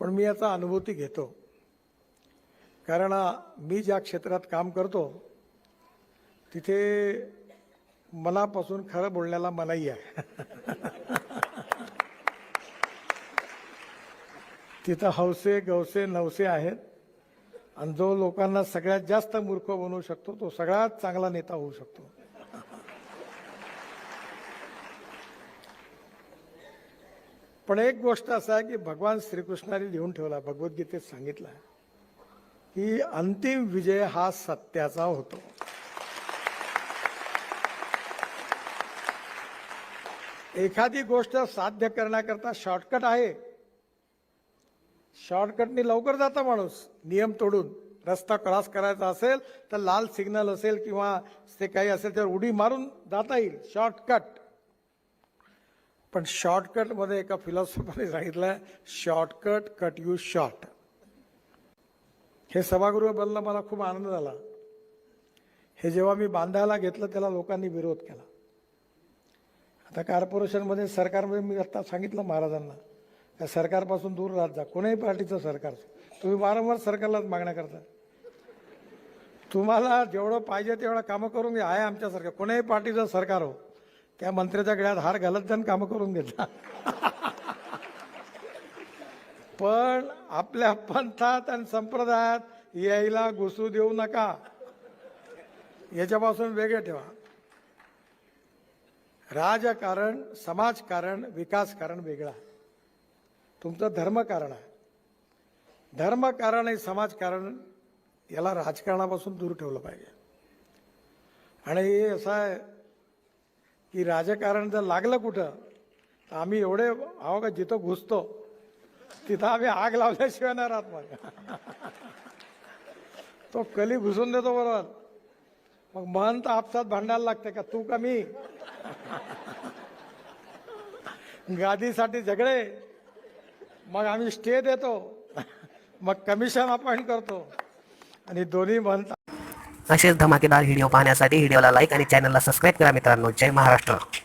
पण मी याचा अनुभूती घेतो. कारण मी ज्या क्षेत्रात काम करतो तिथे मनापासून खरं बोलण्याला मनाई आहे. तिथं हौसे गवसे नवसे आहेत. आणि जो लोकांना सगळ्यात जास्त मूर्ख बनवू शकतो तो सगळ्यात चांगला नेता होऊ शकतो. पण एक गोष्ट असं आहे की भगवान श्रीकृष्णाने लिहून ठेवला भगवद्गीतेत सांगितलं की अंतिम विजय हा सत्याचा होतो. एखादी गोष्ट साध्य करण्याकरता शॉर्टकट आहे. शॉर्टकटनी लवकर जाता माणूस नियम तोडून. रस्ता क्रॉस करायचा असेल तर लाल सिग्नल असेल किंवा ते काही असेल तर उडी मारून जाता येईल. शॉर्टकट पण शॉर्टकटमध्ये एका फिलॉसॉफरने सांगितलं आहे शॉर्टकट कट यू शॉर्ट हे सभागृह बनलं मला खूप आनंद झाला. हे जेव्हा मी बांधायला घेतलं त्याला लोकांनी विरोध केला. आता कॉर्पोरेशनमध्ये सरकारमध्ये मी आत्ता सांगितलं महाराजांना त्या सरकारपासून दूर राहत जा. कोणाही पार्टीचं सरकार तुम्ही वारंवार सरकारलाच मागण्या करता. तुम्हाला जेवढं पाहिजे तेवढं कामं करून घ्या. आहे आमच्यासारखं. कोणाही पार्टीचं सरकार हो. त्या मंत्र्याच्या गळ्यात हार घालत जाऊन कामं करून घेतला. पण आपल्या पंथात आणि संप्रदायात यायला घुसू देऊ नका. याच्यापासून वेगळे ठेवा. राजकारण समाजकारण विकासकारण वेगळा तुमचं धर्मकारण आहे. धर्मकारण आणि समाजकारण याला राजकारणापासून दूर ठेवलं पाहिजे. आणि हे असं आहे की राजकारण जर लागलं कुठं तर आम्ही एवढे आहो का जिथं घुसतो तिथं आम्ही आग लावल्याशिवाय नाही राहत मग. तो कली घुसून देतो बरोबर. मग महंत आपसात भांडायला लागते का तू का मी? गादीसाठी झगडे. मग आम्ही स्टे देतो. मग कमिशन अपॉइंट करतो. आणि दोन्ही म्हणतात असेच धमाकेदार व्हिडिओ पाहण्यासाठी व्हिडिओला लाईक आणि चॅनलला सबस्क्राईब करा मित्रांनो. जय महाराष्ट्र.